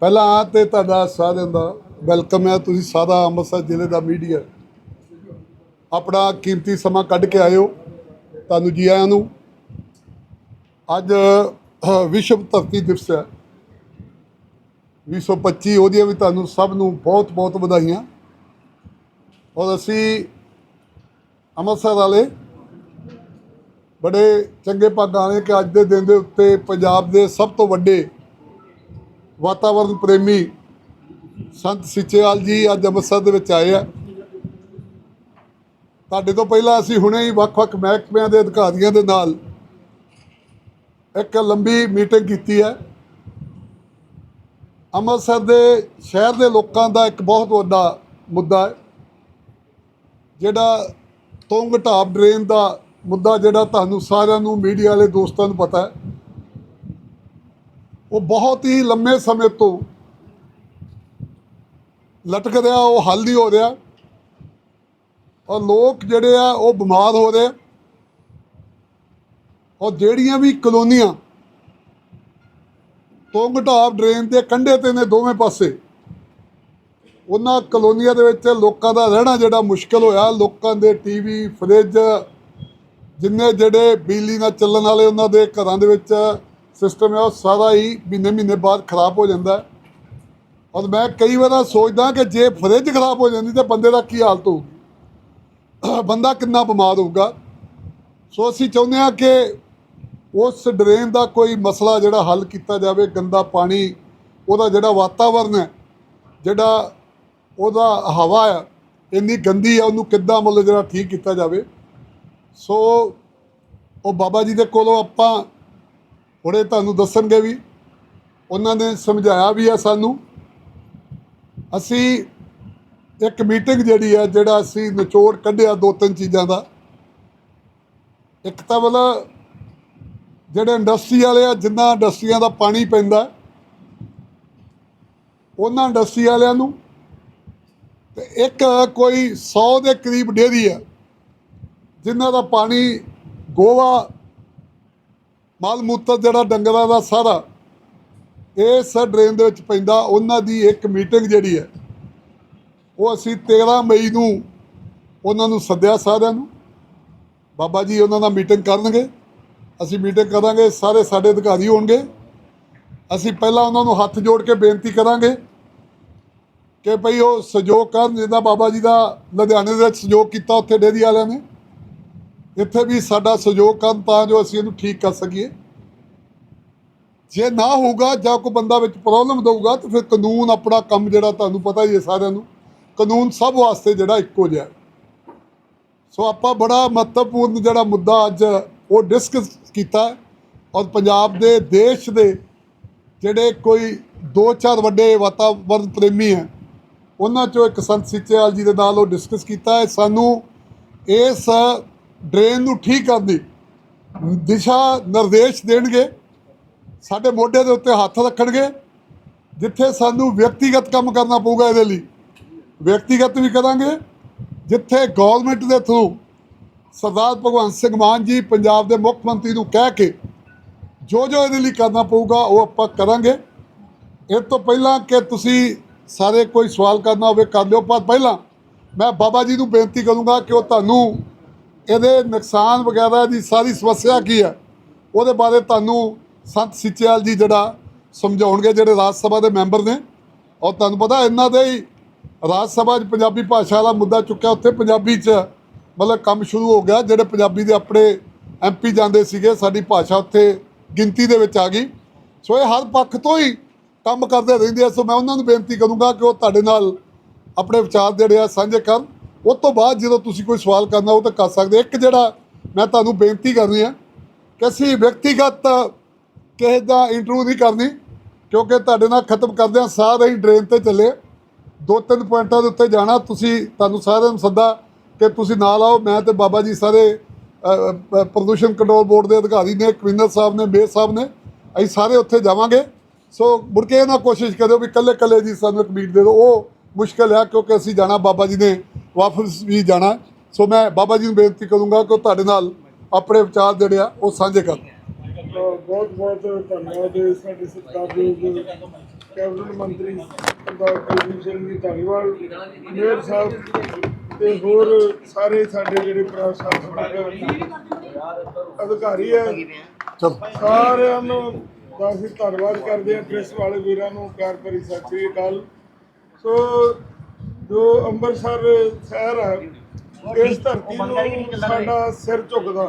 ਪਹਿਲਾਂ ਤੇ ਤੁਹਾਡਾ ਸਾਰਿਆਂ ਦਾ ਵੈਲਕਮ ਹੈ ਤੁਸੀਂ ਸਾਰਾ ਅੰਮ੍ਰਿਤਸਰ ਜ਼ਿਲ੍ਹੇ ਦਾ ਮੀਡੀਆ। ਆਪਣਾ ਕੀਮਤੀ ਸਮਾਂ ਕੱਢ ਕੇ ਆਇਓ ਤੁਹਾਨੂੰ ਜੀ ਆਇਆਂ ਨੂੰ। ਅੱਜ ਵਿਸ਼ਵ ਧਰਤੀ ਦਿਵਸ ਹੈ। 225 ਉਹਦੀਆਂ ਵੀ ਤੁਹਾਨੂੰ ਸਭ ਨੂੰ ਬਹੁਤ ਬਹੁਤ ਵਧਾਈਆਂ। ਔਰ ਅਸੀਂ ਅੰਮ੍ਰਿਤਸਰ ਵਾਲੇ ਬੜੇ ਚੰਗੇ ਭਾਗਾਂ ਨੇ ਕਿ ਅੱਜ ਦੇ ਦਿਨ ਦੇ ਉੱਤੇ ਪੰਜਾਬ ਦੇ ਸਭ ਤੋਂ ਵੱਡੇ ਵਾਤਾਵਰਣ ਪ੍ਰੇਮੀ ਸੰਤ ਸਿੱਚੇਵਾਲ ਜੀ ਅੱਜ ਅੰਮ੍ਰਿਤਸਰ ਦੇ ਵਿੱਚ ਆਏ ਆ। ਤੁਹਾਡੇ ਤੋਂ ਪਹਿਲਾਂ ਅਸੀਂ ਹੁਣੇ ਹੀ ਵੱਖ-ਵੱਖ ਮਹਿਕਮਿਆਂ ਦੇ ਅਧਿਕਾਰੀਆਂ ਦੇ ਨਾਲ ਇੱਕ ਲੰਬੀ ਮੀਟਿੰਗ ਕੀਤੀ ਹੈ। ਅੰਮ੍ਰਿਤਸਰ ਦੇ ਸ਼ਹਿਰ ਦੇ ਲੋਕਾਂ ਦਾ ਇੱਕ ਬਹੁਤ ਵੱਡਾ ਮੁੱਦਾ ਹੈ, ਜਿਹੜਾ ਤੁੰਗ ਢਾਬ ਡਰੇਨ ਦਾ ਮੁੱਦਾ ਜਿਹੜਾ ਤੁਹਾਨੂੰ ਸਾਰਿਆਂ ਨੂੰ, ਮੀਡੀਆ ਵਾਲੇ ਦੋਸਤਾਂ ਨੂੰ ਪਤਾ ਹੈ। ਉਹ ਬਹੁਤ ਹੀ ਲੰਮੇ ਸਮੇਂ ਤੋਂ ਲਟਕ ਰਿਹਾ, ਉਹ ਹੱਲ ਨਹੀਂ ਹੋ ਰਿਹਾ। ਔਰ ਲੋਕ ਜਿਹੜੇ ਆ, ਉਹ ਬਿਮਾਰ ਹੋ ਰਹੇ। ਔਰ ਜਿਹੜੀਆਂ ਵੀ ਕਲੋਨੀਆਂ ਤੁੰਗ ਢਾਬ ਡਰੇਨ ਦੇ ਕੰਢੇ ਤੇ ਨੇ ਦੋਵੇਂ ਪਾਸੇ, ਉਹਨਾਂ ਕਲੋਨੀਆਂ ਦੇ ਵਿੱਚ ਲੋਕਾਂ ਦਾ ਰਹਿਣਾ ਜਿਹੜਾ ਮੁਸ਼ਕਲ ਹੋਇਆ। ਲੋਕਾਂ ਦੇ ਟੀਵੀ, ਫਰਿੱਜ ਜਿੰਨੇ ਜਿਹੜੇ ਬਿਜਲੀ ਨਾਲ ਚੱਲਣ ਵਾਲੇ ਉਹਨਾਂ ਦੇ ਘਰਾਂ ਦੇ ਵਿੱਚ ਸਿਸਟਮ ਹੈ ਉਹ ਸਾਰਾ ਹੀ ਮਹੀਨੇ ਮਹੀਨੇ ਬਾਅਦ ਖਰਾਬ ਹੋ ਜਾਂਦਾ। ਹੈ ਔਰ ਮੈਂ ਕਈ ਵਾਰ ਸੋਚਦਾ ਕਿ ਜੇ ਫਰਿੱਜ ਖਰਾਬ ਹੋ ਜਾਂਦੀ ਤੇ ਬੰਦੇ ਦਾ ਕੀ ਹਾਲਤ ਹੋਊਗੀ ਬੰਦਾ ਕਿੰਨਾ ਬਿਮਾਰ ਹੋਊਗਾ? ਸੋ ਅਸੀਂ ਚਾਹੁੰਦੇ ਹਾਂ ਕਿ ਉਸ ਡਰੇਨ ਦਾ ਕੋਈ ਮਸਲਾ ਜਿਹੜਾ ਹੱਲ ਕੀਤਾ ਜਾਵੇ, ਗੰਦਾ ਪਾਣੀ, ਉਹਦਾ ਜਿਹੜਾ ਵਾਤਾਵਰਨ ਹੈ, ਜਿਹੜਾ ਉਹਦਾ ਹਵਾ ਹੈ, ਇੰਨੀ ਗੰਦੀ ਹੈ, ਉਹਨੂੰ ਕਿੱਦਾਂ ਮਤਲਬ ਜਿਹੜਾ ਠੀਕ ਕੀਤਾ ਜਾਵੇ? ਸੋ ਉਹ ਬਾਬਾ ਜੀ ਦੇ ਕੋਲੋਂ ਆਪਾਂ ਹੁਣੇ ਤੁਹਾਨੂੰ ਦੱਸਣਗੇ ਵੀ ਉਹਨਾਂ ਨੇ ਸਮਝਾਇਆ ਵੀ ਆ ਸਾਨੂੰ। ਅਸੀਂ ਇੱਕ ਮੀਟਿੰਗ ਜਿਹੜੀ ਆ, ਜਿਹੜਾ ਅਸੀਂ ਨਿਚੋੜ ਕੱਢਿਆ ਦੋ ਤਿੰਨ ਚੀਜ਼ਾਂ ਦਾ, ਇੱਕ ਤਾਂ ਮਤਲਬ ਜਿਹੜੇ ਇੰਡਸਟਰੀ ਵਾਲੇ ਆ, ਜਿੰਨਾ ਇੰਡਸਟਰੀਆਂ ਦਾ ਪਾਣੀ ਪੈਂਦਾ, ਉਹਨਾਂ ਇੰਡਸਟਰੀ ਵਾਲਿਆਂ ਨੂੰ ਤੇ ਇੱਕ ਕੋਈ 100 ਦੇ ਕਰੀਬ ਡੇਅਰੀ ਆ, ਜਿਨ੍ਹਾਂ ਦਾ ਪਾਣੀ ਗੋਵਾ ਮਲ ਮੂਤਰ ਜਿਹੜਾ ਡੰਗਰਾਂ ਦਾ ਸਾਰਾ ਇਸ ਡਰੇਨ ਦੇ ਵਿੱਚ ਪੈਂਦਾ, ਉਹਨਾਂ ਦੀ ਇੱਕ ਮੀਟਿੰਗ ਜਿਹੜੀ ਹੈ, ਉਹ ਅਸੀਂ 13 ਮਈ ਨੂੰ ਉਹਨਾਂ ਨੂੰ ਸੱਦਿਆ ਸਾਰਿਆਂ ਨੂੰ। ਬਾਬਾ ਜੀ ਉਹਨਾਂ ਨਾਲ ਮੀਟਿੰਗ ਕਰਨਗੇ, ਅਸੀਂ ਮੀਟਿੰਗ ਕਰਾਂਗੇ, ਸਾਰੇ ਸਾਡੇ ਅਧਿਕਾਰੀ ਹੋਣਗੇ। ਅਸੀਂ ਪਹਿਲਾਂ ਉਹਨਾਂ ਨੂੰ ਹੱਥ ਜੋੜ ਕੇ ਬੇਨਤੀ ਕਰਾਂਗੇ ਕਿ ਭਈ ਉਹ ਸਹਿਯੋਗ ਕਰਨ, ਜਿੱਦਾਂ ਬਾਬਾ ਜੀ ਦਾ ਲੁਧਿਆਣੇ ਦੇ ਵਿੱਚ ਸਹਿਯੋਗ ਕੀਤਾ ਉੱਥੇ ਡੇਰੀ ਵਾਲਿਆਂ ਨੇ। ਇੱਥੇ ਵੀ ਸਾਡਾ ਸਹਿਯੋਗ ਕਰਨ ਤਾਂ ਜੋ ਅਸੀਂ ਇਹਨੂੰ ਠੀਕ ਕਰ ਸਕੀਏ। ਜੇ ਨਾ ਹੋਊਗਾ ਜਾਂ ਕੋਈ ਬੰਦਾ ਵਿੱਚ ਪ੍ਰੋਬਲਮ ਦਊਗਾ ਤਾਂ ਫਿਰ ਕਾਨੂੰਨ ਆਪਣਾ ਕੰਮ ਜਿਹੜਾ ਤੁਹਾਨੂੰ ਪਤਾ ਹੀ ਹੈ ਸਾਰਿਆਂ ਨੂੰ, ਕਾਨੂੰਨ ਸਭ ਵਾਸਤੇ ਜਿਹੜਾ ਇੱਕੋ ਜਿਹਾ। ਸੋ ਆਪਾਂ ਬੜਾ ਮਹੱਤਵਪੂਰਨ ਜਿਹੜਾ ਮੁੱਦਾ ਅੱਜ ਉਹ ਡਿਸਕਸ ਕੀਤਾ ਔਰ ਪੰਜਾਬ ਦੇ, ਦੇਸ਼ ਦੇ ਜਿਹੜੇ ਕੋਈ ਦੋ ਚਾਰ ਵੱਡੇ ਵਾਤਾਵਰਣ ਪ੍ਰੇਮੀ ਹੈ, ਉਹਨਾਂ ਚੋਂ ਇੱਕ ਸੰਤ ਸਿੱਚੇਵਾਲ ਜੀ ਦੇ ਨਾਲ ਉਹ ਡਿਸਕਸ ਕੀਤਾ ਹੈ। ਸਾਨੂੰ ਇਸ ਡਰੇਨ ਨੂੰ ਠੀਕ ਕਰਨ ਦੀ ਦਿਸ਼ਾ ਨਿਰਦੇਸ਼ ਦੇਣਗੇ। ਸਾਡੇ ਮੋਢੇ ਦੇ ਉੱਤੇ ਹੱਥ ਰੱਖਣਗੇ, ਜਿੱਥੇ ਸਾਨੂੰ ਵਿਅਕਤੀਗਤ ਕੰਮ ਕਰਨਾ ਪਊਗਾ ਇਹਦੇ ਲਈ। ਵਿਅਕਤੀਗਤ ਵੀ ਕਰਾਂਗੇ, ਜਿੱਥੇ ਗਵਰਨਮੈਂਟ ਦੇ ਥਰੂ ਸਰਦਾਰ ਭਗਵੰਤ ਸਿੰਘ ਮਾਨ ਜੀ ਪੰਜਾਬ ਦੇ ਮੁੱਖ ਮੰਤਰੀ ਨੂੰ ਕਹਿ ਕੇ ਜੋ ਜੋ ਇਹਦੇ ਲਈ ਕਰਨਾ ਪਊਗਾ ਉਹ ਆਪਾਂ ਕਰਾਂਗੇ। ਇਹ ਤੋਂ ਪਹਿਲਾਂ ਕਿ ਤੁਸੀਂ ਸਾਰੇ ਕੋਈ ਸਵਾਲ ਕਰਨਾ ਹੋਵੇ ਕਰ ਲਿਓ, ਪਰ ਪਹਿਲਾਂ ਮੈਂ ਬਾਬਾ ਜੀ ਨੂੰ ਬੇਨਤੀ ਕਰੂੰਗਾ ਕਿ ਉਹ ਤੁਹਾਨੂੰ ਇਹਦੇ ਨੁਕਸਾਨ ਵਗੈਰਾ ਦੀ ਸਾਰੀ ਸਮੱਸਿਆ ਕੀ ਹੈ? ਉਹਦੇ ਬਾਰੇ ਤੁਹਾਨੂੰ ਸੰਤ ਸਿੱਚੇਵਾਲ ਜੀ ਜਿਹੜਾ ਸਮਝਾਉਣਗੇ, ਜਿਹੜੇ ਰਾਜ ਸਭਾ ਦੇ ਮੈਂਬਰ ਨੇ। ਔਰ ਤੁਹਾਨੂੰ ਪਤਾ ਇਹਨਾਂ ਦੇ ਹੀ ਰਾਜ ਸਭਾ 'ਚ ਪੰਜਾਬੀ ਭਾਸ਼ਾ ਦਾ ਮੁੱਦਾ ਚੁੱਕਿਆ, ਉੱਥੇ ਪੰਜਾਬੀ 'ਚ ਮਤਲਬ ਕੰਮ ਸ਼ੁਰੂ ਹੋ ਗਿਆ, ਜਿਹੜੇ ਪੰਜਾਬੀ ਦੇ ਆਪਣੇ ਐਮਪੀ ਜਾਂਦੇ ਸੀਗੇ, ਸਾਡੀ ਭਾਸ਼ਾ ਉੱਥੇ ਗਿਣਤੀ ਦੇ ਵਿੱਚ ਆ ਗਈ। ਸੋ ਇਹ ਹਰ ਪੱਖ ਤੋਂ ਹੀ ਕੰਮ ਕਰਦੇ ਰਹਿੰਦੇ ਆ। ਸੋ ਮੈਂ ਉਹਨਾਂ ਨੂੰ ਬੇਨਤੀ ਕਰੂੰਗਾ ਕਿ ਉਹ ਤੁਹਾਡੇ ਨਾਲ ਆਪਣੇ ਵਿਚਾਰ ਜਿਹੜੇ ਆ ਸਾਂਝੇ ਕਰਨ। ਉਸ ਤੋਂ ਬਾਅਦ ਜਦੋਂ ਤੁਸੀਂ ਕੋਈ ਸਵਾਲ ਕਰਨਾ ਉਹ ਤਾਂ ਕਰ ਸਕਦੇ ਇੱਕ ਜਿਹੜਾ ਮੈਂ ਤੁਹਾਨੂੰ ਬੇਨਤੀ ਕਰਨੀ ਹੈ ਕਿ ਅਸੀਂ ਵਿਅਕਤੀਗਤ ਕਿਸੇ ਦਾ ਇੰਟਰਵਿਊ ਨਹੀਂ ਕਰਨੀ ਕਿਉਂਕਿ ਤੁਹਾਡੇ ਨਾਲ ਖਤਮ ਕਰਦਿਆਂ ਸਾਰੇ ਹੀ ਡਰੇਨ ਤੇ ਚੱਲੇ ਦੋ ਤਿੰਨ ਪੁਆਇੰਟਾਂ ਦੇ ਉੱਤੇ ਜਾਣਾ ਤੁਸੀਂ ਤੁਹਾਨੂੰ ਸਾਰਿਆਂ ਨੂੰ ਸੱਦਾ ਕਿ ਤੁਸੀਂ ਨਾਲ ਆਓ। ਮੈਂ ਤੇ ਬਾਬਾ ਜੀ ਸਾਰੇ ਅ, ਪ੍ਰਦੂਸ਼ਣ ਕੰਟਰੋਲ ਬੋਰਡ ਦੇ ਅਧਿਕਾਰੀ ਨੇ ਕਮਿਸ਼ਨਰ ਸਾਹਿਬ ਨੇ ਮੇਅਰ ਸਾਹਿਬ ਨੇ ਅਸੀਂ ਸਾਰੇ ਉੱਥੇ ਜਾਵਾਂਗੇ। ਸੋ ਮੁੜ ਕੇ ਇਹ ਨਾ ਕੋਸ਼ਿਸ਼ ਕਰਿਓ ਵੀ ਇਕੱਲੇ ਇਕੱਲੇ ਜੀ ਸਾਨੂੰ ਇੱਕ ਮੀਟ ਦੇ ਦਿਓ। ਉਹ ਮੁਸ਼ਕਲ ਹੈ ਕਿਉਂਕਿ ਅਸੀਂ ਜਾਣਾ ਬਾਬਾ ਜੀ ਨੇ ਵਾਪਸ ਵੀ ਜਾਣਾ। ਸੋ ਮੈਂ ਬਾਬਾ ਜੀ ਨੂੰ ਬੇਨਤੀ ਕਰੂੰਗਾ ਕਿ ਤੁਹਾਡੇ ਨਾਲ ਆਪਣੇ ਵਿਚਾਰ ਜਿਹੜੇ ਆ ਉਹ ਸਾਂਝੇ ਕਰਨ। ਬਹੁਤ ਬਹੁਤ ਧੰਨਵਾਦ ਸਾਡੇ ਸਤਿਕਾਰਯੋਗ ਕੈਬਨਿਟ ਮੰਤਰੀ ਸਰਦਾਰ ਕੁਲਦੀਪ ਸਿੰਘ ਜੀ ਧੰਨਵਾਦ। ਮੇਅਰ ਸਾਹਿਬ ਤੇ ਹੋਰ ਸਾਰੇ ਸਾਡੇ ਜਿਹੜੇ ਪ੍ਰਸ਼ਾਸਨਿਕ ਅਧਿਕਾਰੀ ਹੈ। ਸਾਰਿਆਂ ਨੂੰ ਦਾ ਅਸੀਂ ਧੰਨਵਾਦ ਕਰਦੇ ਹਾਂ। ਪ੍ਰੈਸ ਵਾਲੇ ਵੀਰਾਂ ਨੂੰ ਪਿਆਰ ਭਰੀ ਸਤਿ ਸ੍ਰੀ ਅਕਾਲ। ਸੋ ਜੋ ਅੰਮ੍ਰਿਤਸਰ ਸ਼ਹਿਰ ਹੈ ਇਸ ਧਰਤੀ ਨੂੰ ਸਾਡਾ ਸਿਰ ਝੁਕਦਾ।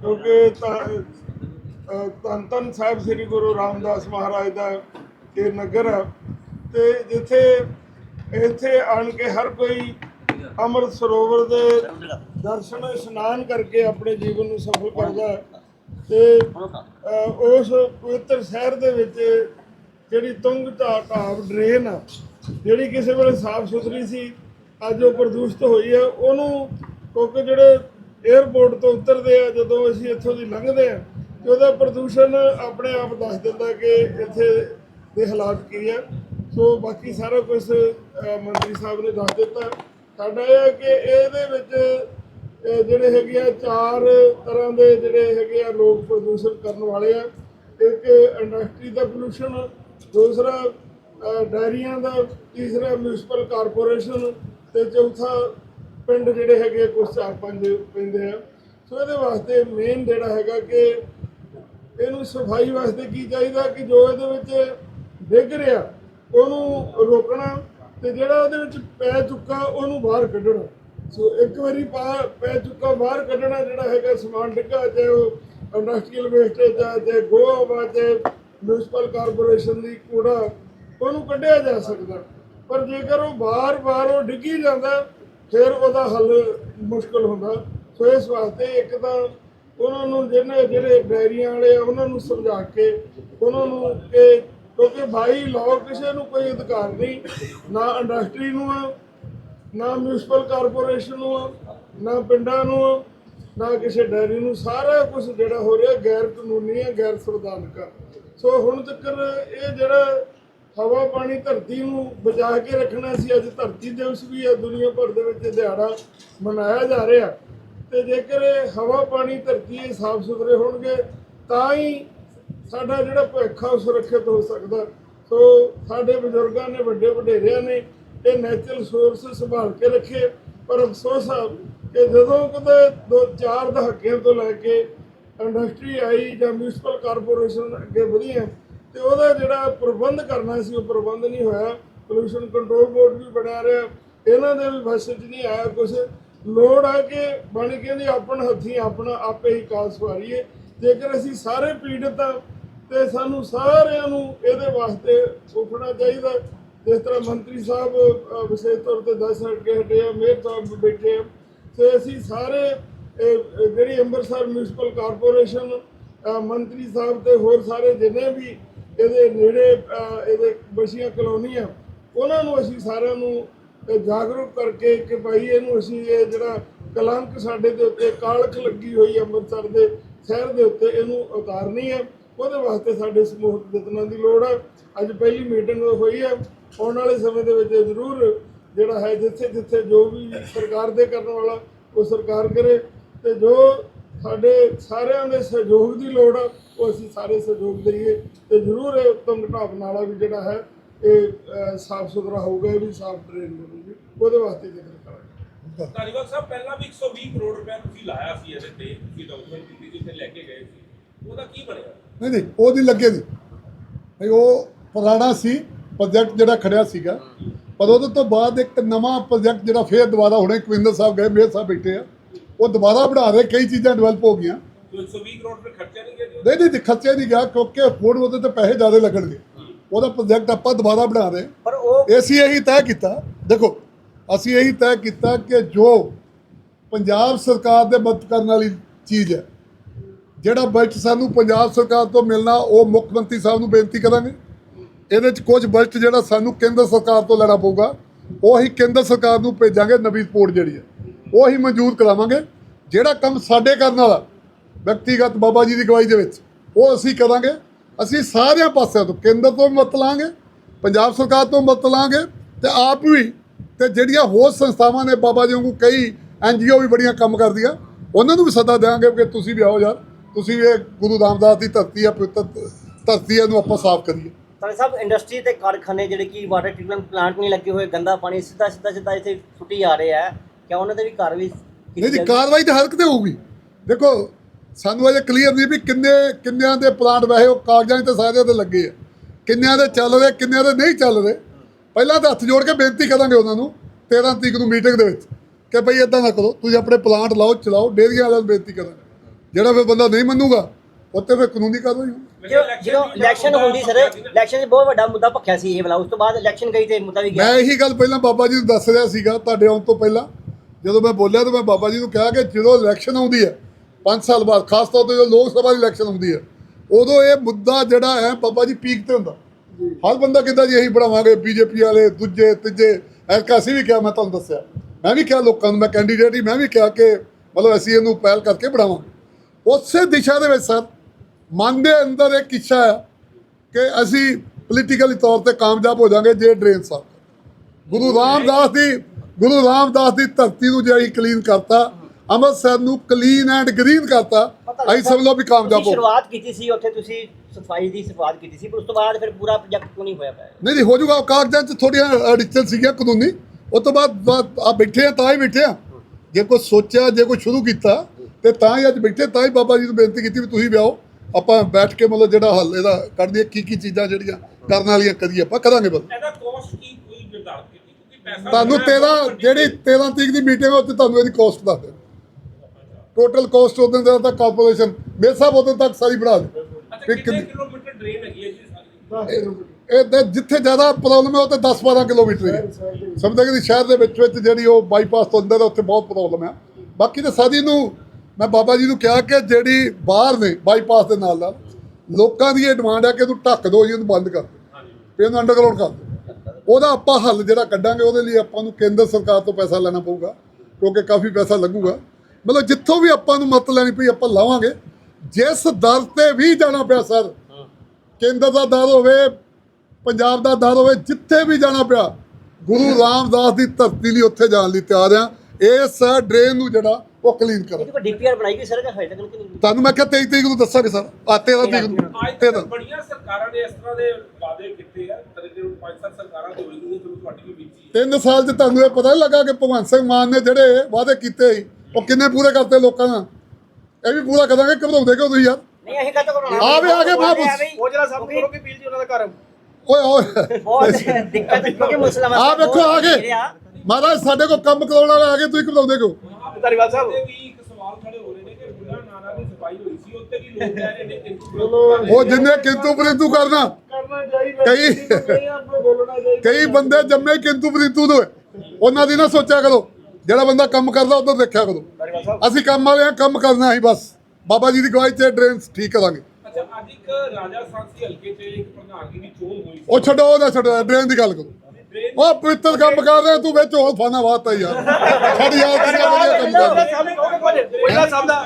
ਕਿਉਂਕਿ ਤਾਂ- ਅਹ ਧੰਨ ਧੰਨ ਸਾਹਿਬ ਸ੍ਰੀ ਗੁਰੂ ਰਾਮਦਾਸ ਮਹਾਰਾਜ ਦਾ ਇਹ ਨਗਰ ਹੈ। ਤੇ ਜਿੱਥੇ ਇੱਥੇ ਆਣ ਕੇ ਹਰ ਕੋਈ ਅੰਮ੍ਰਿਤ ਸਰੋਵਰ ਦੇ ਦਰਸ਼ਨ ਇਸ਼ਨਾਨ ਕਰਕੇ ਆਪਣੇ ਜੀਵਨ ਨੂੰ ਸਫਲ ਕਰਦਾ ਤੇ ਉਸ ਪਵਿੱਤਰ ਸ਼ਹਿਰ ਦੇ ਵਿੱਚ ਜਿਹੜੀ ਤੁੰਗ ਢਾਬ ਡਰੇਨ ਆ ਜਿਹੜੀ ਕਿਸੇ ਵੇਲੇ ਸਾਫ਼ ਸੁਥਰੀ ਸੀ, ਅੱਜ ਉਹ ਪ੍ਰਦੂਸ਼ਿਤ ਹੋਈ ਹੈ, ਉਹਨੂੰ ਕਿਉਂਕਿ ਜਿਹੜੇ 에ਅਰਪੋਰਟ ਤੋਂ ਉਤਰਦੇ ਆ, ਜਦੋਂ ਅਸੀਂ ਇੱਥੋਂ ਦੀ ਲੰਘਦੇ ਆ, ਤੇ ਉਹਦਾ ਪ੍ਰਦੂਸ਼ਣ ਆਪਣੇ ਆਪ ਦੱਸ ਦਿੰਦਾ ਕਿ ਇੱਥੇ ਦੇ ਹਾਲਾਤ ਕੀ ਆ। ਸੋ ਬਾਕੀ ਸਾਰਾ ਕੁਝ ਮੰਤਰੀ ਸਾਹਿਬ ਨੇ ਦੱਸ ਦਿੱਤਾ। ਸਾਡਾ ਇਹ ਹੈ ਕਿ ਇਹਦੇ ਵਿੱਚ ਜਿਹੜੇ ਹੈਗੇ ਆ, ਚਾਰ ਤਰ੍ਹਾਂ ਦੇ ਜਿਹੜੇ ਹੈਗੇ ਆ ਲੋਕ ਪ੍ਰਦੂਸ਼ਣ ਕਰਨ ਵਾਲੇ ਆ। ਇੱਕ ਇੰਡਸਟਰੀ ਦਾ ਪੋਲੂਸ਼ਨ ਦੂਸਰਾ ਡਾਇਰੀਆਂ ਦਾ ਤੀਸਰਾ ਮਿਊਨਿਸਪਲ ਕਾਰਪੋਰੇਸ਼ਨ ਤੇ ਚੌਥਾ ਪਿੰਡ ਜਿਹੜੇ ਹੈਗੇ ਕੁਝ ਚਾਰ ਪੰਜ ਪੈਂਦੇ ਆ। ਸੋ ਇਹਦੇ ਵਾਸਤੇ ਮੇਨ ਜਿਹੜਾ ਹੈਗਾ ਕਿ ਇਹਨੂੰ ਸਫ਼ਾਈ ਵਾਸਤੇ ਕੀ ਚਾਹੀਦਾ ਕਿ ਜੋ ਇਹਦੇ ਵਿੱਚ ਡਿੱਗ ਰਿਹਾ, ਉਹਨੂੰ ਰੋਕਣਾ ਤੇ ਜਿਹੜਾ ਉਹਦੇ ਵਿੱਚ ਪੈ ਚੁੱਕਾ, ਉਹਨੂੰ ਬਾਹਰ ਕੱਢਣਾ। ਸੋ ਇੱਕ ਵਾਰੀ ਪਾ- ਪੈ ਚੁੱਕਾ, ਬਾਹਰ ਕੱਢਣਾ ਜਿਹੜਾ ਹੈਗਾ, ਸਮਾਨ ਡਿੱਗਾ, ਚਾਹੇ ਉਹ ਇੰਡਸਟਰੀਅਲ ਵੇਸਟੇਜ ਆ, ਚਾਹੇ ਗੋਆ ਵਾ, ਚਾਹੇ ਮਿਊਨਿਸਪਲ ਕਾਰਪੋਰੇਸ਼ਨ ਦੀ ਕੂੜਾ ਉਹਨੂੰ ਕੱਢਿਆ ਜਾ ਸਕਦਾ। ਪਰ ਜੇਕਰ ਉਹ ਬਾਰ-ਬਾਰ ਉਹ ਡਿੱਗੀ ਜਾਂਦਾ ਫਿਰ ਉਹਦਾ ਹੱਲ ਮੁਸ਼ਕਲ ਹੁੰਦਾ। ਸੋ ਇਸ ਵਾਸਤੇ ਇੱਕ ਤਾਂ ਉਹਨਾਂ ਨੂੰ ਜਿਹਨੇ ਜਿਹੜੇ ਡਾਇਰੀਆਂ ਵਾਲੇ ਆ ਉਹਨਾਂ ਨੂੰ ਸਮਝਾ ਕੇ ਉਹਨਾਂ ਨੂੰ ਕਿ ਕਿਉਂਕਿ ਬਾਈ ਲਾਅ ਕਿਸੇ ਨੂੰ ਕੋਈ ਅਧਿਕਾਰ ਨਹੀਂ ਨਾ ਇੰਡਸਟਰੀ ਨੂੰ ਆ ਨਾ ਮਿਊਨਿਸਪਲ ਕਾਰਪੋਰੇਸ਼ਨ ਨੂੰ ਆ, ਨਾ ਪਿੰਡਾਂ ਨੂੰ ਆ, ਨਾ ਕਿਸੇ ਡਾਇਰੀ ਨੂੰ। ਸਾਰਾ ਕੁਝ ਜਿਹੜਾ ਹੋ ਰਿਹਾ ਗੈਰ ਕਾਨੂੰਨੀ ਹੈ ਗੈਰ ਸੰਵਿਧਾਨਕ ਆ। ਸੋ ਹੁਣ ਤੱਕ ਇਹ ਜਿਹੜਾ ਹਵਾ ਪਾਣੀ ਧਰਤੀ ਨੂੰ ਬਚਾ ਕੇ ਰੱਖਣਾ ਸੀ। ਅੱਜ ਧਰਤੀ ਦਿਵਸ ਵੀ ਹੈ, ਦੁਨੀਆ ਭਰ ਦੇ ਵਿੱਚ ਦਿਹਾੜਾ ਮਨਾਇਆ ਜਾ ਰਿਹਾ। ਤੇ ਜੇਕਰ ਇਹ ਹਵਾ ਪਾਣੀ ਧਰਤੀ ਸਾਫ਼ ਸੁਥਰੇ ਹੋਣਗੇ, ਤਾਂ ਹੀ ਸਾਡਾ ਜਿਹੜਾ ਭਵਿੱਖ ਆ ਉਹ ਸੁਰੱਖਿਅਤ ਹੋ ਸਕਦਾ। ਸੋ ਸਾਡੇ ਬਜ਼ੁਰਗਾਂ ਨੇ, ਵੱਡੇ ਵਡੇਰਿਆਂ ਨੇ ਇਹ ਨੈਚੁਰਲ ਸੋਰਸ ਸੰਭਾਲ ਕੇ ਰੱਖੇ। ਪਰ ਅਫਸੋਸ ਆ ਕਿ ਜਦੋਂ ਕਦੇ ਦੋ ਚਾਰ ਦਹਾਕਿਆਂ ਤੋਂ ਲੈ ਕੇ ਇੰਡਸਟਰੀ ਆਈ ਜਾਂ ਮਿਊਨਿਸਪਲ ਕਾਰਪੋਰੇਸ਼ਨ ਅੱਗੇ ਵਧੀਆਂ ਤੇ ਉਹਦਾ ਜਿਹੜਾ ਪ੍ਰਬੰਧ ਕਰਨਾ ਸੀ, ਉਹ ਪ੍ਰਬੰਧ ਨਹੀਂ ਹੋਇਆ। ਪੋਲੂਸ਼ਨ ਕੰਟਰੋਲ ਬੋਰਡ ਵੀ ਬਣਿਆ ਰਿਹਾ। ਇਹਨਾਂ ਦੇ ਵੀ ਵਸ 'ਚ ਨਹੀਂ ਆਇਆ ਕੁਝ ਲੋੜ ਆ ਕਿ ਬਣ ਕੇ ਕਹਿੰਦੇ ਆਪਣ ਹੱਥੀਂ ਆਪਣਾ ਆਪੇ ਹੀ ਕਾਲ ਸਵਾਰੀਏ। ਜੇਕਰ ਅਸੀਂ ਸਾਰੇ ਪੀੜਤ ਆ, ਤੇ ਸਾਨੂੰ ਸਾਰਿਆਂ ਨੂੰ ਇਹਦੇ ਵਾਸਤੇ ਉੱਠਣਾ ਚਾਹੀਦਾ। ਜਿਸ ਤਰ੍ਹਾਂ ਮੰਤਰੀ ਸਾਹਿਬ ਵਿਸ਼ੇਸ਼ ਤੌਰ ਤੇ ਦੱਸ ਕੇ ਹਟੇ ਆ, ਮੇਅਰ ਸਾਹਿਬ ਬੈਠੇ ਆ। ਤੇ ਅਸੀਂ ਸਾਰੇ ਜਿਹੜੀ ਅੰਮ੍ਰਿਤਸਰ ਮਿਊਨਿਸਪਲ ਕਾਰਪੋਰੇਸ਼ਨ ਮੰਤਰੀ ਸਾਹਿਬ ਤੇ ਹੋਰ ਸਾਰੇ ਜਿੰਨੇ ਵੀ ਇਹਦੇ ਨੇੜੇ ਇਹਦੇ ਬਸੀਆਂ ਕਲੋਨੀਆਂ, ਉਹਨਾਂ ਨੂੰ ਅਸੀਂ ਸਾਰਿਆਂ ਨੂੰ ਜਾਗਰੂਕ ਕਰਕੇ ਕਿ ਭਾਈ ਇਹਨੂੰ ਅਸੀਂ ਇਹ ਜਿਹੜਾ ਕਲੰਕ ਸਾਡੇ ਦੇ ਉੱਤੇ ਕਾਲਖ ਲੱਗੀ ਹੋਈ ਅੰਮ੍ਰਿਤਸਰ ਦੇ ਸ਼ਹਿਰ ਦੇ ਉੱਤੇ, ਇਹਨੂੰ ਉਤਾਰਨੀ ਹੈ। ਉਹਦੇ ਵਾਸਤੇ ਸਾਡੇ ਸਮੂਹਕ ਯਤਨਾਂ ਦੀ ਲੋੜ ਹੈ। ਅੱਜ ਪਹਿਲੀ ਮੀਟਿੰਗ ਹੋਈ ਹੈ। ਆਉਣ ਵਾਲੇ ਸਮੇਂ ਦੇ ਵਿੱਚ ਜ਼ਰੂਰ ਜਿਹੜਾ ਹੈ ਜਿੱਥੇ ਜਿੱਥੇ ਜੋ ਵੀ ਸਰਕਾਰ ਦੇ ਕਰਨ ਵਾਲਾ, ਉਹ ਸਰਕਾਰ ਕਰੇ। ਤੇ ਜੋ ਸਾਡੇ ਸਾਰਿਆਂ ਦੇ ਸਹਿਯੋਗ ਦੀ ਲੋੜ ਆ ਉਹ ਅਸੀਂ ਸਾਰੇ ਸਹਿਯੋਗ ਦਈਏ। ਤੇ ਜ਼ਰੂਰ ਇਹ ਉੱਤਮ ਢਾਬ ਨਾਲਾ ਵੀ ਜਿਹੜਾ ਹੈ ਇਹ ਸਾਫ਼ ਸੁਥਰਾ ਹੋਊਗਾ ਇਹ ਵੀ ਸਾਫ਼ ਡਰੇਨ ਬਣੂਗੀ। ਉਹਦੇ ਵਾਸਤੇ ਜ਼ਿਕਰ ਕਰਾਂਗੇ। ਧਾਰੀਵਾਲ ਸਾਹਿਬ ਪਹਿਲਾਂ ਵੀ 120 ਕਰੋੜ ਰੁਪਏ ਤੁਸੀਂ ਲਾਇਆ ਸੀ ਇਹਦੇ ਤੇ ਤੁਸੀਂ ਡਾਕੂਮੈਂਟ ਕੀਤੀ ਜਿੱਥੇ ਲੈ ਕੇ ਗਏ ਸੀ। ਉਹਦਾ ਕੀ ਬਣਿਆ? ਨਹੀਂ ਨਹੀਂ ਉਹਦੀ ਲੱਗੇ ਨਹੀਂ ਭਈ ਉਹ ਪੁਰਾਣਾ ਸੀ ਪ੍ਰੋਜੈਕਟ ਜਿਹੜਾ ਖੜਿਆ ਸੀਗਾ। ਪਰ ਉਹਦੇ ਤੋਂ ਬਾਅਦ ਇੱਕ ਨਵਾਂ ਪ੍ਰੋਜੈਕਟ ਜਿਹੜਾ ਫੇਰ ਦੁਬਾਰਾ ਹੁਣੇ ਕਵਿੰਦਰ ਸਾਹਿਬ ਗਏ ਮੇਰ ਸਾਹਿਬ ਬੈਠੇ ਆ। ਉਹ ਦੁਬਾਰਾ ਬਣਾ ਰਹੇ ਕਈ ਚੀਜ਼ਾਂ ਡਿਵੈਲਪ ਹੋ ਗਈਆਂ। ਜੋ 120 ਕਰੋੜ ਰੁਪਏ ਖਰਚਾ ਨਹੀਂ ਗਿਆ ਨਹੀਂ ਨਹੀਂ ਖਰਚੇ ਨਹੀਂ ਗਿਆ ਕਿਉਂਕਿ ਫੋੜ ਉਹਦੇ ਤੇ ਪੈਸੇ ਜ਼ਿਆਦਾ ਲੱਗਣਗੇ। ਉਹਦਾ ਪ੍ਰੋਜੈਕਟ ਆਪਾਂ ਦੁਬਾਰਾ ਬਣਾ ਰਹੇ। ਪਰ ਉਹ ਅਸੀਂ ਇਹੀ ਤੈਅ ਕੀਤਾ ਦੇਖੋ ਅਸੀਂ ਇਹੀ ਤੈਅ ਕੀਤਾ ਕਿ ਜੋ ਪੰਜਾਬ ਸਰਕਾਰ ਦੇ ਮਦਦ ਕਰਨ ਵਾਲੀ ਚੀਜ਼ ਹੈ ਜਿਹੜਾ ਬਜਟ ਸਾਨੂੰ ਪੰਜਾਬ ਸਰਕਾਰ ਤੋਂ ਮਿਲਣਾ ਉਹ ਮੁੱਖ ਮੰਤਰੀ ਸਾਹਿਬ ਨੂੰ ਬੇਨਤੀ ਕਰਾਂਗੇ। ਇਹਦੇ ਚ ਕੁਝ ਬਜਟ ਜਿਹੜਾ ਸਾਨੂੰ ਕੇਂਦਰ ਸਰਕਾਰ ਤੋਂ ਲੈਣਾ ਪਊਗਾ ਉਹ ਹੀ ਕੇਂਦਰ ਸਰਕਾਰ ਨੂੰ ਭੇਜਾਂਗੇ ਨਵੀਂ ਰਿਪੋਰਟ ਜਿਹੜੀ ਹੈ। ਉਹ ਹੀ ਮਨਜ਼ੂਰ ਕਰਾਵਾਂਗੇ ਜਿਹੜਾ ਕੰਮ ਸਾਡੇ ਕਰਨ ਵਾਲਾ ਵਿਅਕਤੀਗਤ ਬਾਬਾ ਜੀ ਦੀ ਗਵਾਹੀ ਦੇ ਵਿੱਚ ਉਹ ਅਸੀਂ ਕਰਾਂਗੇ ਅਸੀਂ ਸਾਰਿਆਂ ਪਾਸਿਆਂ ਤੋਂ ਕੇਂਦਰ ਤੋਂ ਵੀ ਮਦਦ ਲਾਂਗੇ ਪੰਜਾਬ ਸਰਕਾਰ ਤੋਂ ਮਦਦ ਲਾਂਗੇ ਤੇ ਆਪ ਵੀ ਤੇ ਜਿਹੜੀਆਂ ਹੋਰ ਸੰਸਥਾਵਾਂ ਨੇ ਬਾਬਾ ਜੀ ਵਾਂਗੂ ਕਈ ਐਨਜੀਓ ਵੀ ਬੜੀਆਂ ਕੰਮ ਕਰਦੀਆਂ ਉਹਨਾਂ ਨੂੰ ਵੀ ਸੱਦਾ ਦੇਵਾਂਗੇ ਕਿ ਤੁਸੀਂ ਵੀ ਆਓ ਯਾਰ ਤੁਸੀਂ ਵੀ ਇਹ ਗੁਰੂ ਰਾਮਦਾਸ ਦੀ ਧਰਤੀ ਆ ਪਵਿੱਤਰ ਧਰਤੀ ਆ, ਇਹਨੂੰ ਆਪਾਂ ਸਾਫ਼ ਕਰੀਏ। ਤਾਂ ਸਭ ਇੰਡਸਟਰੀ ਤੇ ਕਾਰਖਾਨੇ ਜਿਹੜੇ ਕਿ ਵਾਟਰ ਟ੍ਰੀਟਮੈਂਟ ਪਲਾਂਟ ਨਹੀਂ ਲੱਗੇ ਹੋਏ ਗੰਦਾ ਪਾਣੀ ਸਿੱਧਾ ਸਿੱਧਾ ਸਿੱਧਾ ਇੱਥੇ ਛੁੱਟੀ ਆ ਰਿਹਾ ਹੈ ਕਿਆ ਉਹਨਾਂ ਦੇ ਵੀ ਘਰ ਵੀ ਕੀਤੀ ਨਹੀਂ ਜੀ ਜਾਊਗੀ? ਕਾਰਵਾਈ ਤਾਂ ਹਰ ਕਿਤੇ ਹੋਊਗੀ। ਦੇਖੋ ਸਾਨੂੰ ਅਜੇ ਕਲੀਅਰ ਨਹੀਂ ਵੀ ਕਿੰਨੇ ਕਿੰਨਿਆਂ ਦੇ ਪਲਾਂਟ ਵੈਸੇ ਉਹ ਕਾਗਜ਼ਾਂ 'ਚ ਤਾਂ ਸਾਰਿਆਂ ਦੇ ਲੱਗੇ ਆ। ਕਿੰਨਿਆਂ ਦੇ ਚੱਲ ਰਹੇ ਕਿੰਨਿਆਂ ਦੇ ਨਹੀਂ ਚੱਲ ਰਹੇ। ਪਹਿਲਾਂ ਤਾਂ ਹੱਥ ਜੋੜ ਕੇ ਬੇਨਤੀ ਕਰਾਂਗੇ ਉਹਨਾਂ ਨੂੰ 13 ਤਰੀਕ ਨੂੰ ਮੀਟਿੰਗ ਦੇ ਵਿੱਚ ਕਿ ਭਈ ਇਦਾਂ ਨਾ ਕਰੋ ਤੁਸੀਂ ਆਪਣੇ ਪਲਾਂਟ ਲਾਓ ਚਲਾਓ ਡੇਅਰੀਆਂ ਵਾਲਿਆਂ ਨੂੰ ਬੇਨਤੀ ਕਰਾਂਗੇ। ਜਿਹੜਾ ਫਿਰ ਬੰਦਾ ਨਹੀਂ ਮੰਨੂਗਾ ਉੱਤੇ ਫਿਰ ਕਾਨੂੰਨੀ ਕਾਰਵਾਈ ਹੋਊ ਜਦੋਂ ਜਦੋਂ ਇਲੈਕਸ਼ਨ ਹੁੰਦੀ ਸਰ ਇਲੈਕਸ਼ਨ 'ਚ ਬਹੁਤ ਵੱਡਾ ਮੁੱਦਾ ਭਖਿਆ ਸੀ ਇਹ ਵਾਲਾ ਉਸ ਤੋਂ ਬਾਅਦ ਇਲੈਕਸ਼ਨ ਗਈ ਤੇ ਮੁੱਦਾ ਵੀ ਗਿਆ। ਮੈਂ ਇਹੀ ਗੱਲ ਪਹਿਲਾਂ ਬਾਬਾ ਜੀ ਨੂੰ ਦੱਸ ਰਿਹਾ ਸੀਗਾ ਤੁਹਾਡੇ ਆਉਣ ਤੋਂ ਪਹਿਲਾਂ। ਜਦੋਂ ਮੈਂ ਬੋਲਿਆ ਤਾਂ ਮੈਂ ਬਾਬਾ ਜੀ ਨੂੰ ਕਿਹਾ ਕਿ ਜਦੋਂ ਇਲੈਕਸ਼ਨ ਆਉਂਦੀ ਹੈ 5 ਸਾਲ ਬਾਅਦ ਖਾਸ ਤੌਰ ਤੇ ਜਦੋਂ ਲੋਕ ਸਭਾ ਦੀ ਇਲੈਕਸ਼ਨ ਆਉਂਦੀ ਹੈ ਉਦੋਂ ਇਹ ਮੁੱਦਾ ਜਿਹੜਾ ਹੈ ਬਾਬਾ ਜੀ ਪੀਕ ਤੇ ਹੁੰਦਾ। ਹਰ ਬੰਦਾ ਕਹਿੰਦਾ ਜੀ ਅਸੀਂ ਬਣਾਵਾਂਗੇ ਬੀਜੇਪੀ ਵਾਲੇ ਦੂਜੇ ਤੀਜੇ ਐਸਕਾ ਅਸੀਂ ਵੀ ਕਿਹਾ ਮੈਂ ਤੁਹਾਨੂੰ ਦੱਸਿਆ। ਮੈਂ ਵੀ ਕਿਹਾ ਲੋਕਾਂ ਨੂੰ ਮੈਂ ਕੈਂਡੀਡੇਟ ਹੀ ਮੈਂ ਵੀ ਕਿਹਾ ਕਿ ਮਤਲਬ ਅਸੀਂ ਇਹਨੂੰ ਪਹਿਲ ਕਰਕੇ ਬਣਾਵਾਂਗੇ। ਉਸੇ ਦਿਸ਼ਾ ਦੇ ਵਿੱਚ ਸਰ ਮਨ ਦੇ ਅੰਦਰ ਇੱਕ ਇੱਛਾ ਹੈ ਕਿ ਅਸੀਂ ਪੋਲੀਟੀਕਲੀ ਤੌਰ ਤੇ ਕਾਮਯਾਬ ਹੋ ਜਾਾਂਗੇ ਜੇ ਡਰੇਨ ਸਾਫ਼ ਗੁਰੂ ਰਾਮਦਾਸ ਦੀ ਗੁਰੂ ਰਾਮਦਾਸ ਦੀ ਧਰਤੀ ਨੂੰ ਜੇ ਅਸੀਂ ਕਲੀਨ ਕਰਤਾ ਅੰਮ੍ਰਿਤਸਰ ਨੂੰ ਕਲੀਨ ਐਂਡ ਗ੍ਰੀਨ ਕਰਤਾ। ਅਸੀਂ ਸਭ ਲੋਕ ਵੀ ਕਾਮਯਾਬ ਹੋ ਸ਼ੁਰੂਆਤ ਕੀਤੀ ਸੀ ਉੱਥੇ ਤੁਸੀਂ ਸਫ਼ਾਈ ਦੀ ਸ਼ੁਰੂਆਤ ਕੀਤੀ ਸੀ ਪਰ ਉਸ ਤੋਂ ਬਾਅਦ ਫਿਰ ਪੂਰਾ ਪ੍ਰੋਜੈਕਟ ਕਿਉਂ ਨਹੀਂ ਹੋਇਆ ਪਾਇਆ ਨਹੀਂ ਨਹੀਂ ਹੋ ਜਾਊਗਾ ਉਹ ਕਾਗਜ਼ਾਂ 'ਚ ਥੋੜੀਆਂ ਅੜਿਚਲ ਸੀਗੀਆਂ ਕਾਨੂੰਨੀ। ਉਹ ਤੋਂ ਬਾਅਦ ਆ ਬੈਠੇ ਆ ਤਾਂ ਹੀ ਬੈਠੇ ਆ। ਜੇ ਕੋਈ ਸੋਚਿਆ ਜੇ ਕੋਈ ਸ਼ੁਰੂ ਕੀਤਾ ਤੇ ਤਾਂ ਹੀ ਅੱਜ ਬੈਠੇ ਤਾਂ ਹੀ ਬਾਬਾ ਜੀ ਨੂੰ ਬੇਨਤੀ ਕੀਤੀ ਵੀ ਤੁਸੀਂ ਵੀ ਆਓ। ਆਪਾਂ ਬੈਠ ਕੇ ਮਤਲਬ ਜਿਹੜਾ ਹੱਲ ਇਹਦਾ ਕੱਢਦੇ ਕੀ ਕੀ ਚੀਜ਼ਾਂ ਜਿਹੜੀਆਂ ਕਰਨ ਵਾਲੀਆਂ ਕਰੀਏ ਆਪਾਂ ਕਰਾਂਗੇ ਬਸ। ਇਹਦਾ ਕੋਸਟ ਕੀ ਕੋਈ ਨਿਰਧਾਰਿਤ ਤੁਹਾਨੂੰ 13 ਜਿਹੜੀ 13 ਤਰੀਕ ਦੀ ਮੀਟਿੰਗ ਉੱਤੇ ਤੁਹਾਨੂੰ ਇਹਦੀ ਕਾਸਟ ਦੱਸ ਦੇ ਟੋਟਲ ਕਾਸਟ ਉਦੋਂ ਦਾ ਤਾਂ ਕਾਰਪੋਰੇਸ਼ਨ ਮੇਰੇ ਸਾਹਿਬ ਉਦੋਂ ਤੱਕ ਸਾਰੀ ਬਣਾ ਦੇ ਅੱਛਾ ਕਿੰਨੇ ਕਿਲੋਮੀਟਰ ਡਰੇਨ ਹੈਗੀ ਹੈ ਜੀ? ਸਾਰੀ ਇਹ ਤੇ ਜਿੱਥੇ ਜ਼ਿਆਦਾ ਪ੍ਰੋਬਲਮ ਹੈ ਉਹ ਤੇ 10 12 ਕਿਲੋਮੀਟਰ ਹੈ ਸਮਝਦੇ ਕਿ ਸ਼ਹਿਰ ਦੇ ਵਿੱਚ ਵਿੱਚ ਜਿਹੜੀ ਉਹ ਬਾਈਪਾਸ ਤੋਂ ਅੰਦਰ ਹੈ, ਉੱਥੇ ਬਹੁਤ ਪ੍ਰੋਬਲਮ ਹੈ। ਬਾਕੀ ਤਾਂ ਸਾਡੀ ਨੂੰ ਮੈਂ ਬਾਬਾ ਜੀ ਨੂੰ ਕਿਹਾ ਕਿ ਜਿਹੜੀ ਬਾਹਰ ਨੇ ਬਾਈਪਾਸ ਦੇ ਨਾਲ ਨਾਲ ਲੋਕਾਂ ਦੀ ਇਹ ਡਿਮਾਂਡ ਹੈ ਕਿ ਇਹਨੂੰ ਢੱਕ ਦਿਓ ਜੀ ਇਹਨੂੰ ਬੰਦ ਕਰ ਦਿਓ। ਵੀ ਇਹਨੂੰ ਅੰਡਰਗਰਾਉਂਡ ਕਰ ਦਿਓ। ਉਹਦਾ ਆਪਾਂ ਹੱਲ ਜਿਹੜਾ ਕੱਢਾਂਗੇ ਉਹਦੇ ਲਈ ਆਪਾਂ ਨੂੰ ਕੇਂਦਰ ਸਰਕਾਰ ਤੋਂ ਪੈਸਾ ਲੈਣਾ ਪਊਗਾ ਕਿਉਂਕਿ ਕਾਫੀ ਪੈਸਾ ਲੱਗੂਗਾ। ਮਤਲਬ ਜਿੱਥੋਂ ਵੀ ਆਪਾਂ ਨੂੰ ਮਤ ਲੈਣੀ ਪਈ ਆਪਾਂ ਲਾਵਾਂਗੇ। ਜਿਸ ਦਰ ਤੇ ਵੀ ਜਾਣਾ ਪਿਆ ਸਰ ਕੇਂਦਰ ਦਾ ਦਰ ਹੋਵੇ ਪੰਜਾਬ ਦਾ ਦਰ ਹੋਵੇ ਜਿੱਥੇ ਵੀ ਜਾਣਾ ਪਿਆ ਗੁਰੂ ਰਾਮਦਾਸ ਦੀ ਧਰਤੀ ਲਈ ਉੱਥੇ ਜਾਣ ਲਈ ਤਿਆਰ ਆ। ਇਸ ਡਰੇਨ ਨੂੰ ਜਿਹੜਾ ਉਹ ਕਲੀਨ ਕਰੋ। ਇਹਦੀ ਕੋਈ ਡੀਪੀਆਰ ਬਣਾਈ ਗਈ ਸਰ ਕਿ ਹਜੇ ਤੱਕ ਨਹੀਂ ਤੁਹਾਨੂੰ ਮੈਂ ਕਿਹਾ 23 ਤਰੀਕ ਨੂੰ ਦੱਸਾਂਗੇ ਸਰ। ਆ 13 ਤਰੀਕ ਨੂੰ। ਅੱਜ 13 ਤੱਕ ਬੜੀਆਂ ਸਰਕਾਰਾਂ ਨੇ ਇਸ ਤਰ੍ਹਾਂ ਦੇ ਵਾਅਦੇ ਕੀਤੇ ਆ। ਤਕਰੀਬਨ ਪੰਜ ਸੱਤ ਸਰਕਾਰਾਂ ਤੇ ਹੋਈ ਨਹੀਂ ਚਲੋ ਤੁਹਾਡੀ ਵੀ ਵਿੱਚ ਹੀ ਹੈ ਤਿੰਨ ਸਾਲ 'ਚ ਤੁਹਾਨੂੰ ਇਹ ਪਤਾ ਲੱਗਾ ਕਿ ਭਗਵੰਤ ਸਿੰਘ ਮਾਨ ਨੇ ਜਿਹੜੇ ਵਾਅਦੇ ਕੀਤੇ ਸੀ ਉਹ ਕਿੰਨੇ ਪੂਰੇ ਕਰਤੇ ਲੋਕਾਂ ਨਾਲ? ਇਹ ਵੀ ਪੂਰਾ ਕਰਾਂਗੇ ਘਬਰਾਉਂਦੇ ਕਿਉਂ ਤੁਸੀਂ ਯਾਰ? ਨਹੀਂ ਅਸੀਂ ਕਦੋਂ ਬਣਾਉਣਾ ਆ ਵੀ ਆ ਗਏ ਮਹਾਂਪੁਰਸ਼। ਉਹ ਉਹ ਜਿਹੜਾ ਸਭ ਕਰੋਗੇ ਪੀਲ ਜੀ ਉਹਨਾਂ ਦਾ ਘਰ। ਓਏ ਓਏ। ਬਹੁਤ ਦਿੱਕਤ ਕਿਉਂਕਿ ਮੁਸਲਮਾਨ ਆ ਵੇਖੋ ਆ ਗਏ ਮਹਾਰਾਜ ਸਾਡੇ ਕੋਲ ਕੰਮ ਕਰਾਉਣ ਵਾਲੇ ਆ ਗਏ ਤੁਸੀਂ ਘਬਰਾਉਂਦੇ ਕਿਉਂ? ਧਾਰੀਵਾਲ ਸਾਹਿਬ। ਤੇ ਵੀ ਇੱਕ ਸਵਾਲ ਖੜੇ ਹੋ ਰਹੇ ਨੇ ਕਿ ਬੁੱਢਾ ਨਾਨਾ ਦੀ ਸਫ਼ਾਈ ਹੋਈ ਸੀ ਉੱਤੇ ਵੀ ਲੋਕ ਕਹਿ ਰਹੇ ਨੇ ਕਿ ਉਹ ਜਿੰਨੇ ਕਿੰਤੂ ਪਰਿੰਤੂ ਕਰਨਾ। ਕਰਨਾ ਚਾਹੀਦਾ ਕਈ- ਕਈ ਆਪੇ ਬੋਲਣਾ ਚਾਹੀਦਾ ਕਈ ਬੰਦੇ ਜੰਮੇ ਕਿੰਤੂ ਪਰਿੰਤੂ ਦੇ ਉਹਨਾਂ ਦੀ ਨਾ ਸੋਚਿਆ ਕਰੋ। ਜਿਹੜਾ ਬੰਦਾ ਕੰਮ ਕਰਦਾ ਉਧਰ ਦੇਖਿਆ ਕਰੋ। ਅਸੀਂ ਕੰਮ ਵਾਲੇ ਆ ਕੰਮ ਕਰਨਾ ਹੀ ਬਸ। ਬਾਬਾ ਜੀ ਦੀ ਗਵਾਹੀ ਤੇ ਡਰੇਨਸ ਠੀਕ ਕਰਾਂਗੇ। ਅੱਛਾ ਅੱਜ ਇੱਕ ਰਾਜਾ ਸਾਂਸੀ ਹਲਕੇ 'ਚ ਇੱਕ ਪ੍ਰਧਾਨਗੀ ਦੀ ਚੋਣ ਹੋਈ ਸੀ। ਉਹ ਛੱਡੋ ਉਹਦਾ ਛੱਡੋ ਡਰੇਨ ਦੀ ਗੱਲ ਕਰੋ। ਉਹ ਪਵਿੱਤਰ ਕੰਮ ਕਰ ਰਿਹਾ ਤੂੰ ਵਿੱਚ ਹੋਰ ਫਾਨਾ ਵਾਤਾ ਯਾਰ। ਛੱਡ ਯਾਰ ਕਿੰਨਾ ਵਧੀਆ ਕੰਮ ਕਰ ਸਾਹਮਣੇ ਕਹੋਗੇ ਉਹਦਾ ਸਾਹਿਬ ਦਾ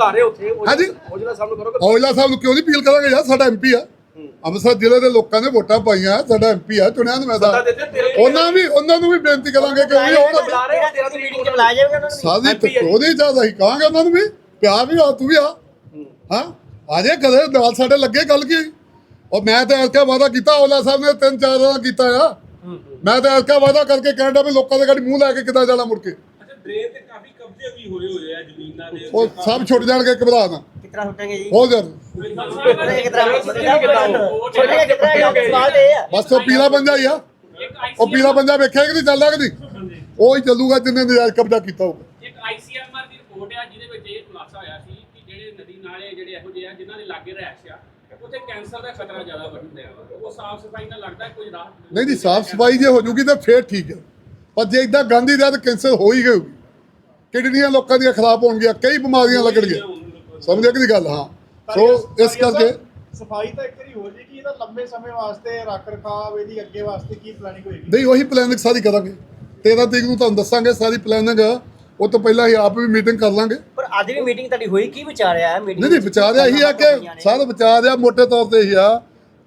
ਘਰ ਹੈ ਉੱਥੇ ਉਹ- ਹਾਂਜੀ। ਉਹ ਜਿਹੜਾ ਸਾਹਮਣੇ ਕਰੋਗੇ ਔਜਲਾ ਸਾਹਿਬ ਨੂੰ ਕਿਉਂ ਨਹੀਂ ਅਪੀਲ ਕਰਾਂਗੇ ਯਾਰ? ਸਾਡਾ ਐਮਪੀ ਆ। ਅੰਮ੍ਰਿਤਸਰ ਜ਼ਿਲ੍ਹੇ ਦੇ ਲੋਕਾਂ ਨੇ ਵੋਟਾਂ ਪਾਈਆਂ ਸਾਡਾ ਐਮਪੀ ਆ ਚੁਣਿਆ ਨੂੰ ਮੈਂ ਉਹਨਾਂ ਵੀ ਉਹਨਾਂ ਨੂੰ ਵੀ ਬੇਨਤੀ ਕਰਾਂਗੇ ਕਿ ਉਹ ਨੂੰ ਸਾਡੀ ਹੈ। ਉਹਦੀ ਚਾਹ ਅਸੀਂ ਕਹਾਂਗੇ ਉਹਨਾਂ ਨੂੰ ਵੀ ਪਿਆ ਵੀ ਆ ਤੂੰ ਵੀ ਆ। ਹਾਂ। ਆ ਜੇ ਕਦੇ ਨਾਲ ਸਾਡੇ ਲੱਗੇ ਗੱਲ ਕੀ ਉਹ ਮੈਂ ਤਾਂ ਐਸਕਾ ਵਾਦਾ ਕੀਤਾ ਔਲਾ ਸਾਹਿਬ ਨੇ ਤਿੰਨ ਚਾਰ ਵਾਰ ਕੀਤਾ ਆ। ਮੈਂ ਤਾਂ ਐਸਕਾ ਵਾਦਾ ਕਰਕੇ ਕਹਿੰਦਾ ਵੀ ਲੋਕਾਂ ਦੇ ਗਾੜੀ ਮੂੰਹ ਲੈ ਕੇ ਕਿੱਦਾਂ ਜਾਣਾ ਮੁੜ ਕੇ। ਅੱਛਾ ਡਰੇਨ ਤੇ ਕਾਫੀ ਕਬਜ਼ੇ ਵੀ ਹੋਏ ਹੋਏ ਆ ਜ਼ਮੀਨਾਂ ਦੇ ਉਹ ਸਭ ਛੁੱਟ ਜਾਣਗੇ ਨਾ ਕਿਤਨਾ ਜੀ? ਹੋ ਬਸ ਉਹ ਪੀਲਾ ਪੰਜਾ ਹੀ ਆ। ਉਹ ਪੀਲਾ ਪੰਜਾ ਵੇਖਿਆ ਕਿ ਨਹੀਂ? ਚੱਲਦਾ ਕਿ ਨਹੀਂ? ਉਹ ਹੀ ਚੱਲੂਗਾ ਜਿੰਨੇ ਨਜਾਇਜ਼ ਕਬਜ਼ਾ ਕੀਤਾ ਹੋਊਗਾ। ਇੱਕ ਆਈਸੀਐਮਆਰ ਦੀ ਰਿਪੋਰਟ ਆ ਜਿਹਦੇ ਵਿੱਚ ਇਹ ਖੁਲਾਸਾ ਹੋਇਆ ਸੀ ਕਿ ਜਿਹੜੇ ਨਦੀ ਨਾਲੇ ਜਿਹੜੇ ਇਹੋ ਜਿਹੇ ਆ ਜਿਨ੍ਹਾਂ ਦੇ ਲਾਗੇ ਰਹਿਸ਼ ਆ ਉੱਥੇ ਕੈਂਸਰ ਦਾ ਖਤਰਾ ਜ਼ਿਆਦਾ ਵੱਧ ਰਿਹਾ ਉਹ ਸਾਫ਼ ਸਫ਼ਾਈ ਨਾਲ ਲੱਗਦਾ ਕੋਈ ਰਾਹ ਨਹੀਂ ਜੀ ਸਾਫ਼ ਸਫ਼ਾਈ ਜੇ ਹੋ ਜੂਗੀ ਤਾਂ ਫੇਰ ਠੀਕ ਹੈ। ਪਰ ਜੇ ਇਦਾਂ ਗਾਂਧੀ ਦਾ ਤਾਂ ਕੈਂਸਰ ਹੋ ਹੀ ਗਈ ਕਿਡਨੀਆਂ ਲੋਕਾਂ ਦੀਆਂ ਖਰਾਬ ਹੋਣਗੀਆਂ ਕਈ ਬਿਮਾਰੀਆਂ ਲੱਗਣਗੀਆਂ। ਸਮਝਿਆ ਕਿ ਗੱਲ? ਹਾਂ। ਸੋ ਇਸ ਕਰਕੇ ਸਫ਼ਾਈ ਤਾਂ ਇੱਕ ਵਾਰੀ ਹੋ ਜੇਗੀ ਇਹਦਾ ਲੰਬੇ ਸਮੇਂ ਵਾਸਤੇ ਰੱਖ ਰਖਾਵ ਇਹਦੀ ਅੱਗੇ ਵਾਸਤੇ ਕੀ ਪਲਾਨਿੰਗ ਹੋਏਗੀ? ਨਹੀਂ ਉਹੀ ਪਲੈਨਿੰਗ ਸਾਰੀ ਕਰਾਂਗੇ। 13 ਤਰੀਕ ਨੂੰ ਤੁਹਾਨੂੰ ਦੱਸਾਂਗੇ ਸਾਰੀ ਪਲੈਨਿੰਗ ਉਹ ਤੋਂ ਪਹਿਲਾਂ ਹੀ ਆਪ ਵੀ ਮੀਟਿੰਗ ਕਰ ਲਾਂਗੇ। ਪਰ ਅੱਜ ਵੀ ਮੀਟਿੰਗ ਤੁਹਾਡੀ ਹੋਈ ਕੀ ਵਿਚਾਰਿਆ ਹੈ ਮੀਟਿੰਗ ਨਹੀਂ ਨਹੀਂ ਵਿਚਾਰ ਇਹੀ ਆ ਕਿ ਸਾਰਾ ਵਿਚਾਰ ਆ ਮੋٹے ਤੌਰ ਤੇ ਇਹੀ ਆ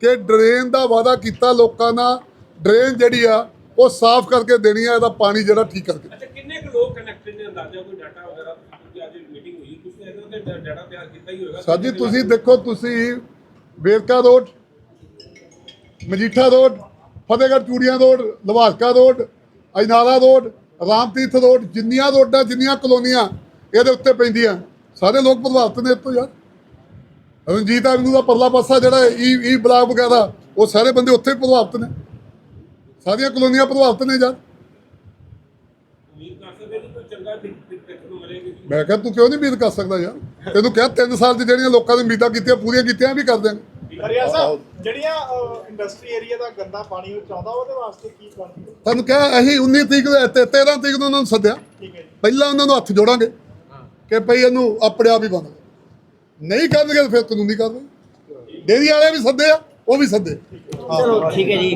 ਕਿ ਡਰੇਨ ਦਾ ਵਾਅਦਾ ਕੀਤਾ ਲੋਕਾਂ ਨਾਲ। ਡਰੇਨ ਜਿਹੜੀ ਆ ਉਹ ਸਾਫ਼ ਕਰਕੇ ਦੇਣੀ ਆ ਇਹਦਾ ਪਾਣੀ ਜਿਹੜਾ ਠੀਕ ਕਰਕੇ। ਅੱਛਾ ਕਿੰਨੇ ਕੁ ਲੋਕ ਕਨੈਕਟਡ ਨੇ? ਅੰਦਾਜ਼ਾ ਕੋਈ ਡਾਟਾ ਵਗੈਰਾ ਕਿਉਂਕਿ ਅੱਜ ਮੀਟਿੰਗ ਹੋਈ ਕੁਝ ਇਹਦਾ ਤੇ ਡਾਟਾ ਤਿਆਰ ਕੀਤਾ ਹੀ ਹੋਵੇਗਾ ਸਾਜੀ ਤੁਸੀਂ ਦੇਖੋ ਤੁਸੀਂ Verka road Majitha road Fatehgarh Churian road ਲਵਾਸਕਾ road Ajnala road Ramtirath road ਜਿੰਨੀਆਂ ਰੋਡਾਂ, ਜਿੰਨੀਆਂ ਕਲੋਨੀਆਂ ਇਹਦੇ ਉੱਤੇ ਪੈਂਦੀਆਂ। ਸਾਰੇ ਲੋਕ ਪ੍ਰਭਾਵਿਤ ਨੇ ਇੱਥੋਂ ਯਾਰ। ਰਣਜੀਤ ਐਵਨਿਊ ਦਾ ਪਰਲਾ ਪਾਸਾ ਜਿਹੜਾ ਈ ਈ ਬਲਾਕ ਵਗੈਰਾ, ਉਹ ਸਾਰੇ ਬੰਦੇ ਉੱਥੇ ਪ੍ਰਭਾਵਿਤ ਨੇ। ਸਾਰੀਆਂ ਕਲੋਨੀਆਂ ਪ੍ਰਭਾਵਿਤ ਨੇ ਯਾਰ। ਮੈਂ ਕਿਹਾ, ਤੂੰ ਕਿਉਂ ਨਹੀਂ ਉਮੀਦ ਕਰ ਸਕਦਾ ਯਾਰ? ਤੈਨੂੰ ਕਿਹਾ 3 ਸਾਲ 'ਚ ਜਿਹੜੀਆਂ ਲੋਕਾਂ ਨੇ ਉਮੀਦਾਂ ਕੀਤੀਆਂ, ਪੂਰੀਆਂ ਕੀਤੀਆਂ ਵੀ ਕਰ ਦਿਆਂਗੇ। ਹਰਿਆ ਸਾਹਿਬ ਜਿਹੜੀਆਂ ਇੰਡਸਟਰੀ ਏਰੀਆ ਦਾ ਗੰਦਾ ਪਾਣੀ ਉਹ ਚਾਹੁੰਦਾ ਉਹਦੇ ਵਾਸਤੇ ਕੀ ਪਲਾਨ ਤੁਹਾਨੂੰ ਕਿਹਾ ਅਸੀਂ 19 ਤਰੀਕ ਨੂੰ ਤੇ 13 ਤਰੀਕ ਨੂੰ ਉਹਨਾਂ ਨੂੰ ਸੱਦਿਆ। ਠੀਕ ਹੈ ਜੀ। ਪਹਿਲਾਂ ਉਹਨਾਂ ਨੂੰ ਹੱਥ ਜੋੜਾਂਗੇ ਕਿ ਭਈ ਇਹਨੂੰ ਆਪਣੇ ਆਪ ਹੀ ਬੰਦ। ਨਹੀਂ ਕਰਨਗੇ ਤਾਂ ਫਿਰ ਕਾਨੂੰਨੀ ਕਾਰਵਾਈ। ਡੇਰੀ ਵਾਲੇ ਵੀ ਸੱਦੇ ਆ ਉਹ ਵੀ ਸੱਦੇ। ਚਲੋ ਠੀਕ ਹੈ ਜੀ।